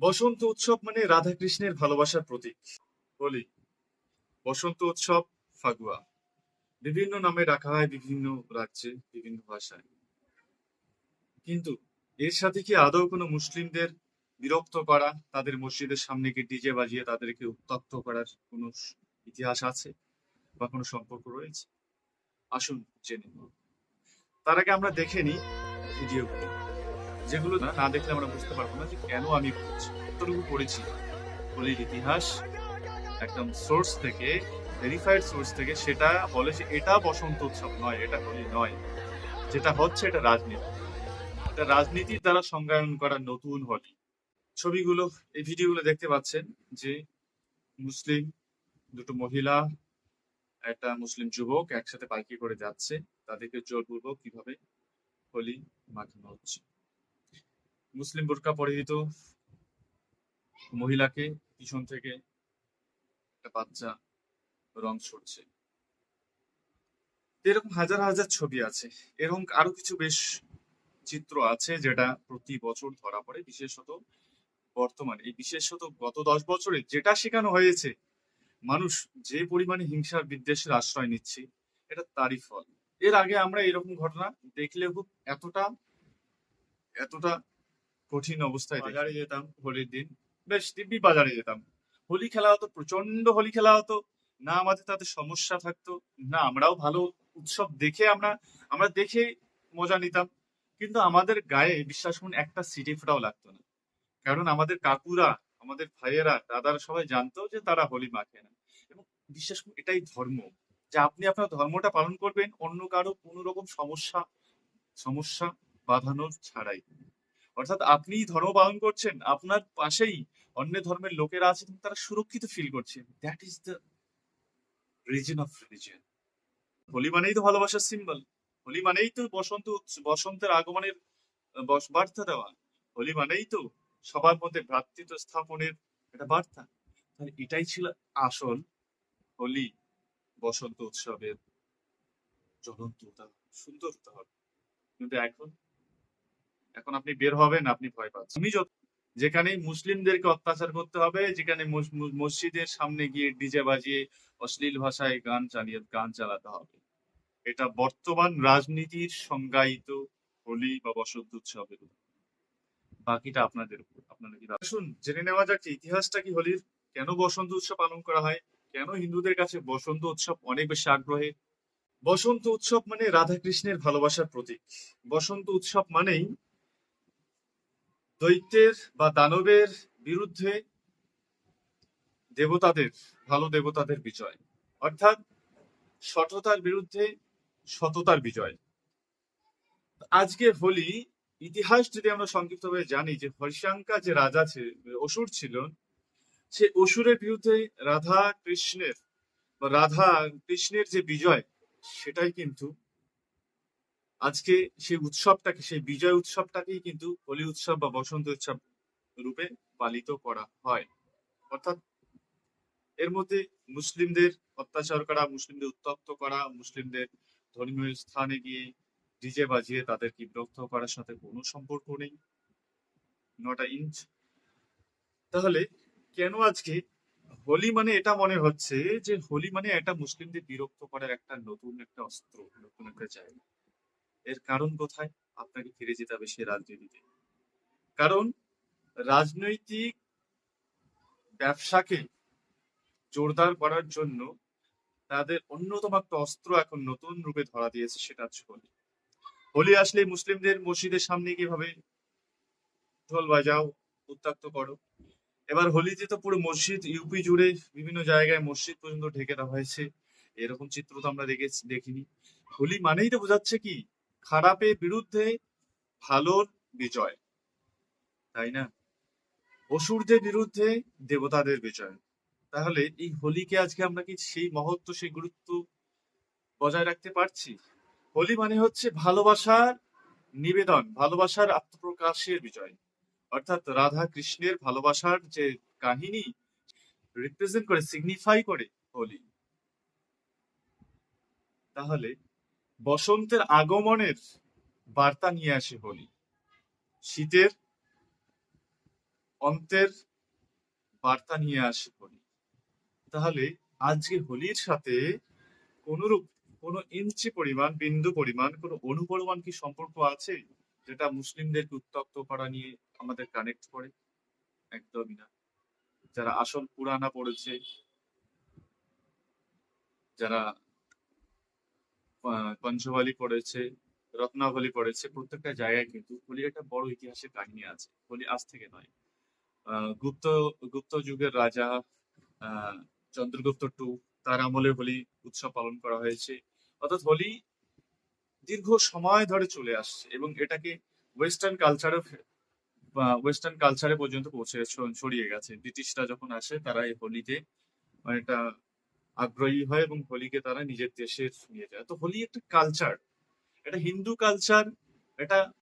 বসন্ত উৎসব মানে রাধা কৃষ্ণের ভালোবাসার প্রতীক। বলি, বসন্ত উৎসব ফাগুয়া। বিভিন্ন নামে ডাকা হয় বিভিন্ন রাজ্যে, বিভিন্ন ভাষায়। কিন্তু এর সাথে কি আদৌ কোনো মুসলিমদের বিরক্ত করা, তাদের মসজিদের সামনে গিয়ে ডিজে বাজিয়ে তাদেরকে উত্তপ্ত করার কোনো ইতিহাস আছে বা কোনো সম্পর্ক রয়েছে? আসুন জেনে। তার আগে আমরা দেখে নিই ভিডিওগুলো। যেগুলো না দেখলে আমরা বুঝতে পারব না যে কেন আমি পড়ছি কতটুকু পড়েছি হোলির ইতিহাস একদম সোর্স থেকে ভেরিফাইড সোর্স থেকে সেটা বলে যে এটা বসন্ত উৎসব নয়, এটা হোলি নয়। যেটা হচ্ছে এটা রাজনীতি। এটা রাজনীতির দ্বারা সংজ্ঞায়ন করা নতুন হোলি। ছবিগুলো, এই ভিডিওগুলো দেখতে পাচ্ছেন যে মুসলিম, দুটো মহিলা, একটা মুসলিম যুবক একসাথে বাইকে করে যাচ্ছে। তাদেরকে জোরপূর্বক কীভাবে হোলি মাখানো হচ্ছে। মুসলিম বোরকা পরিহিত মহিলাকে পিছন থেকে একটা বাচ্চা রং ছড়ছে। এরকম হাজার হাজার ছবি আছে। এরকম আরও কিছু বেশ চিত্র আছে যেটা প্রতি বছর ধরা পড়ে, বিশেষত বর্তমানে। এই বিশেষত গত দশ বছরে যেটা শেখানো হয়েছে, মানুষ যে পরিমাণে হিংসার বিদ্বেষের আশ্রয় নিচ্ছে, এটা তারই ফল। এর আগে আমরা এরকম ঘটনা দেখলে খুব এতটা এতটা কঠিন অবস্থায় বাজারে যেতাম হোলির দিন। বেশ দিব্যি বাজারে যেতাম। হোলি খেলা হতো প্রচণ্ড হোলি খেলা হতো। না আমাদের তাতে সমস্যা থাকতো না আমরাও ভালো উৎসব দেখে আমরা আমরা দেখে মজা নিতাম। কিন্তু আমাদের গায়ে বিশ্বাস করুন একটা সিটি ফোটাও লাগতো না। কারণ আমাদের কাকুরা আমাদের ভাইয়েরা দাদারা সবাই জানতো যে তারা হোলি মাখে না। এবং বিশ্বাস করুন এটাই ধর্ম। যে আপনি আপনার ধর্মটা পালন করবেন অন্য কারও কোনো রকম সমস্যা সমস্যা বাঁধানোর ছাড়াই। অর্থাৎ আপনি ধর্ম পালন করছেন, আপনার পাশেই অন্য ধর্মের লোকেরা আছে কিন্তু তারা সুরক্ষিত ফিল করছে। That is the reason of religion Holi মানেই তো ভালোবাসার সিম্বল হোলি মানেই তো বসন্ত বসন্তের আগমনের বার্তা দেওয়া। হোলি মানেই তো সবার মধ্যে ভ্রাতৃত্ব স্থাপনের একটা বার্তা। তাহলে এটাই ছিল আসল হোলি, বসন্ত উৎসবের জ্বলন্ত উদাহরণ সুন্দর কিন্তু এখন এখন আপনি বের হবেন, আপনি ভয় পাচ্ছেন। আমি যত যেখানে মুসলিমদেরকে অত্যাচার করতে হবে, যেখানে মস- মস- মসজিদের সামনে গিয়ে ডিজে বাজিয়ে অশ্লীল ভাষায় গান চালিয়ে, গান চালাতে হবে। এটা বর্তমান রাজনীতির সংজ্ঞায়িত হোলি বা বসন্ত উৎসবের বাকিটা আপনাদের উপর, আপনারা কি? আসুন, জেনে নেওয়া যাক যে ইতিহাসটা কি হোলির? কেন বসন্ত উৎসব পালন করা হয়? কেন হিন্দুদের কাছে বসন্ত উৎসব অনেক বেশি আগ্রহে? বসন্ত উৎসব মানে রাধা কৃষ্ণের ভালোবাসার প্রতীক। বসন্ত উৎসব মানেই দৈত্যের বা দানবের বিরুদ্ধে দেবতাদের, ভালো দেবতাদের বিজয়। অর্থাৎ সততার বিরুদ্ধে সততার বিজয়। আজকে হোলি, ইতিহাস যদি আমরা সংক্ষিপ্তভাবে জানি যে হরিশাঙ্কা যে রাজা অসুর ছিল, সে অসুরের বিরুদ্ধে রাধা কৃষ্ণের বা রাধা কৃষ্ণের যে বিজয়, সেটাই কিন্তু আজকে সেই উৎসবটাকে, সেই বিজয় উৎসবটাকেই কিন্তু হোলি উৎসব বা বসন্ত উৎসব রূপে পালিত করা হয়। অর্থাৎ এর মধ্যে মুসলিমদের অত্যাচার করা, মুসলিমদের উত্তপ্ত করা, মুসলিমদের ধর্মীয় স্থানে গিয়ে ডিজে বাজিয়ে তাদেরকে বিরক্ত করার সাথে কোনো সম্পর্ক নেই। Not inch. তাহলে কেন আজকে হোলি মানে এটা মনে হচ্ছে যে হোলি মানে এটা মুসলিমদের বিরক্ত করার একটা নতুন একটা অস্ত্র, নতুন একটা জায়গা। এর কারণ কোথায়? আপনাকে ফিরে যেতে হবে সে রাজনীতিতে। কারণ রাজনৈতিক ব্যবসাকে জোরদার করার জন্য তাদের অন্যতম একটা অস্ত্র এখন নতুন রূপে ধরা দিয়েছে সেটা হচ্ছে হোলি। হোলি আসলে মুসলিমদের মসজিদের সামনে কীভাবে ঢোল বাজাও, উত্তাক্ত করো। এবার হোলিতে তো পুরো মসজিদ ইউপি জুড়ে বিভিন্ন জায়গায় মসজিদ পর্যন্ত ঢেকে দেওয়া হয়েছে। এরকম চিত্র তো আমরা দেখেছি, দেখিনি। হোলি মানেই তো বোঝাচ্ছে কি? খারাপের বিরুদ্ধে ভালোর বিজয়, তাই না? অসুরদের বিরুদ্ধে দেবতাদের বিজয়। তাহলে এই হোলিকে আজকে আমরা কি সেই মহত্ব, সেই গুরুত্ব বজায় রাখতে পারছি? হোলি মানে হচ্ছে ভালোবাসার নিবেদন, ভালোবাসার আত্মপ্রকাশের বিজয়। অর্থাৎ রাধা কৃষ্ণের ভালোবাসার যে কাহিনী রিপ্রেজেন্ট করে সিগনিফাই করে হোলি। তাহলে বসন্তের আগমনের বার্তা নিয়ে আসে হোলি। শীতের অন্তের বার্তা নিয়ে আসে হোলি। তাহলে আজকে হোলির সাথে কোনরূপ কোন ইঞ্চি পরিমাণ, বিন্দু পরিমাণ, কোন অণু পরিমাণ কি সম্পর্ক আছে? যেটা মুসলিমদেরকে উত্তপ্ত করা নিয়ে আমাদের কানেক্ট করে? একদমই না। যারা আসল পুরানা পড়েছে, যারা আহ, পঞ্চবালি পড়েছে রত্নাবলী পড়েছে প্রত্যেকটা জায়গায় কিন্তু হোলির একটা বড় ইতিহাসের কাহিনী আছে। হোলি আজ থেকে নয়। গুপ্ত গুপ্ত যুগের রাজা চন্দ্রগুপ্ত টু তার আমলে হোলি উৎসব পালন করা হয়েছে। অর্থাৎ হোলি দীর্ঘ সময় ধরে চলে আসছে এবং এটাকে ওয়েস্টার্ন কালচারে ওয়েস্টার্ন কালচারে পর্যন্ত পৌঁছে ছড়িয়ে গেছে। ব্রিটিশরা যখন আসে তারা এই হোলিতে অনেকটা আগ্রহী হয় এবং হোলিকে তারা নিজের দেশে নিয়ে যায়। তো হোলি একটা কালচার এটা হিন্দু কালচার এটা